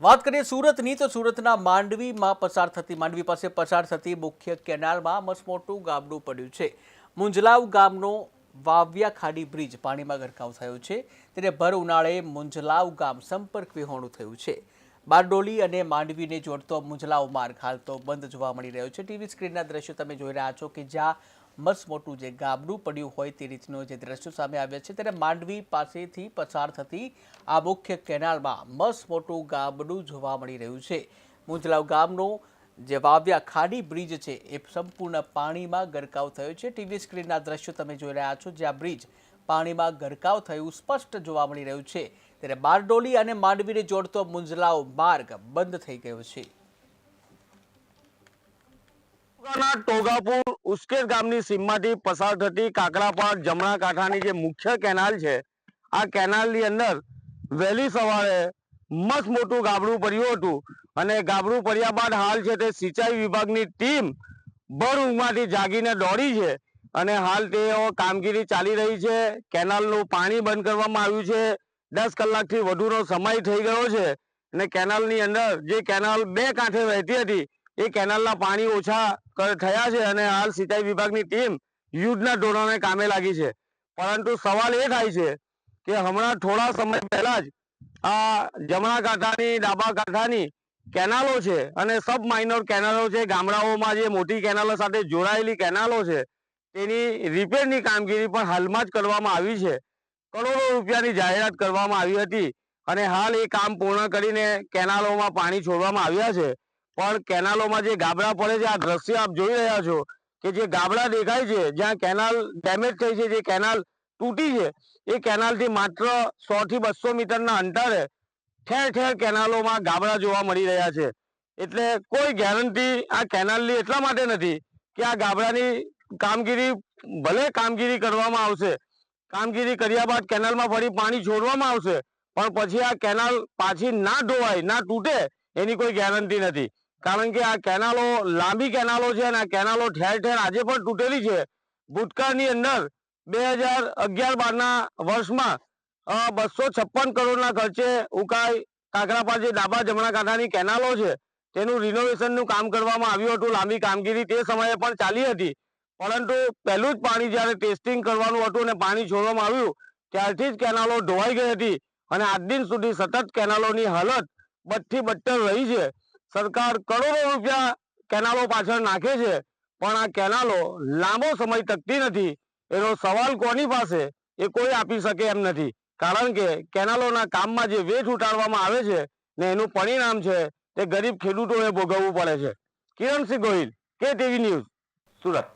વાત કરીએ સુરતની, તો સુરતના માંડવીમાં પસાર થતી, માંડવી પાસે પસાર થતી મુખ્ય કેનાલમાં મસમોટું ગામડું પડ્યું છે. મુંજલાવ ગામનો વાવ્યા ખાડી બ્રિજ પાણીમાં ગરકાવ થયો છે. તેને ભર ઉનાળે મુંજલાવ ગામ સંપર્ક વિહોણું થયું છે. બારડોલી અને માંડવીને જોડતો મુંજલાવ માર્ગ હાલ તો બંધ જોવા મળી રહ્યો છે. ટીવી સ્ક્રીનના દ્રશ્યો તમે જોઈ રહ્યા છો કે જ્યાં મસમોટું જે ગામડું પડ્યું હોય તે રીતનો જે દ્રશ્યો સામે આવ્યા છે. ત્યારે માંડવી પાસેથી પસાર થતી આ મુખ્ય કેનાલમાં મસમોટું ગામડું જોવા મળી રહ્યું છે. મુંજલાવ ગામનો જે વાવ્યા ખાડી બ્રિજ છે એ સંપૂર્ણ પાણીમાં ગરકાવ થયો છે. ટીવી સ્ક્રીનના દ્રશ્યો તમે જોઈ રહ્યા છો, જ્યાં બ્રિજ પાણીમાં ગરકાવ થયું, સ્પષ્ટ જોવા મળી રહ્યું છે. ત્યારે બારડોલી અને માંડવીને જોડતો મુંજલાવ માર્ગ બંધ થઈ ગયો છે. ટોગાપુર ઉસ્કેર ગામની સીમમાંથી પસાર થતી કાકરાપાડ જમણા કાંઠાની જે મુખ્ય કેનાલ છે, આ કેનાલની અંદર વહેલી સવારે મસ્ત મોટું ગાબડું પડ્યું હતું અને ગાબડું પડ્યા બાદ હાલ છે તે સિંચાઈ વિભાગની ટીમ ભર ઊંઘમાંથી જાગીને દોડી છે અને હાલ તેઓ કામગીરી ચાલી રહી છે. કેનાલનું પાણી બંધ કરવામાં આવ્યું છે. દસ કલાકથી વધુનો સમય થઈ ગયો છે અને કેનાલની અંદર જે કેનાલ બે કાંઠે વહેતી હતી, એ કેનાલના પાણી ઓછા થયા છે અને હાલ સિંચાઈ વિભાગની ટીમ યુદ્ધના ધોરણે કામે લાગી છે. પરંતુ સવાલ એ થાય છે કે હમણાં થોડા સમય પહેલા જ આ જમણા કાંઠાની, ડાબા કાંઠાની કેનાલો છે અને સબ માઇનોર કેનાલો છે. ગામડાઓમાં જે મોટી કેનાલો સાથે જોડાયેલી કેનાલો છે, તેની રિપેરની કામગીરી પણ હાલમાં જ કરવામાં આવી છે. કરોડો રૂપિયાની જાહેરાત કરવામાં આવી હતી અને હાલ એ કામ પૂર્ણ કરીને કેનાલોમાં પાણી છોડવામાં આવ્યા છે. પણ કેનાલોમાં જે ગાબડા પડે છે, આ દ્રશ્ય આપ જોઈ રહ્યા છો કે જે ગાબડા દેખાય છે, જ્યાં કેનાલ ડેમેજ થઈ છે, જે કેનાલ તૂટી છે, એ કેનાલથી માત્ર સો થી બસો મીટરના અંતરે ઠેર ઠેર કેનાલોમાં ગાબડા જોવા મળી રહ્યા છે. એટલે કોઈ ગેરંટી આ કેનાલની એટલા માટે નથી કે આ ગાબડાની કામગીરી, ભલે કામગીરી કરવામાં આવશે, કામગીરી કર્યા બાદ કેનાલમાં ફરી પાણી છોડવામાં આવશે, પણ પછી આ કેનાલ પાછી ના ધોવાય, ના તૂટે, એની કોઈ ગેરંટી નથી. કારણ કે આ કેનાલો લાંબી કેનાલો છે અને આ કેનાલો ઠેર ઠેર આજે પણ તૂટેલી છે. ભૂતકાળની અંદર બે હજાર અગિયાર બારના વર્ષમાં બસો છપ્પન કરોડના ખર્ચે ઉકાઈ કાકરાપાર જે ડાબા જમણા કાંઠાની કેનાલો છે, તેનું રિનોવેશનનું કામ કરવામાં આવ્યું હતું, લાંબી કામગીરી તે સમયે પણ ચાલી હતી. પરંતુ પહેલું જ પાણી જ્યારે ટેસ્ટિંગ કરવાનું હતું અને પાણી છોડવામાં આવ્યું, ત્યારથી જ કેનાલો ધોવાઈ ગઈ હતી અને આજ દિન સુધી સતત કેનાલોની હાલત બદથી બદતર રહી છે. સરકાર કરોડો રૂપિયા કેનાલો પાછળ નાખે છે, પણ આ કેનાલો લાંબો સમય ટકતી નથી. એનો સવાલ કોની પાસે? એ કોઈ આપી શકે એમ નથી. કારણ કે કેનાલોના કામમાં જે વેઠ ઉટાડવામાં આવે છે ને એનું પરિણામ છે તે ગરીબ ખેડૂતોને ભોગવવું પડે છે. કિરણસિંહ ગોહિલ, કે ટીવી ન્યૂઝ? સુરત.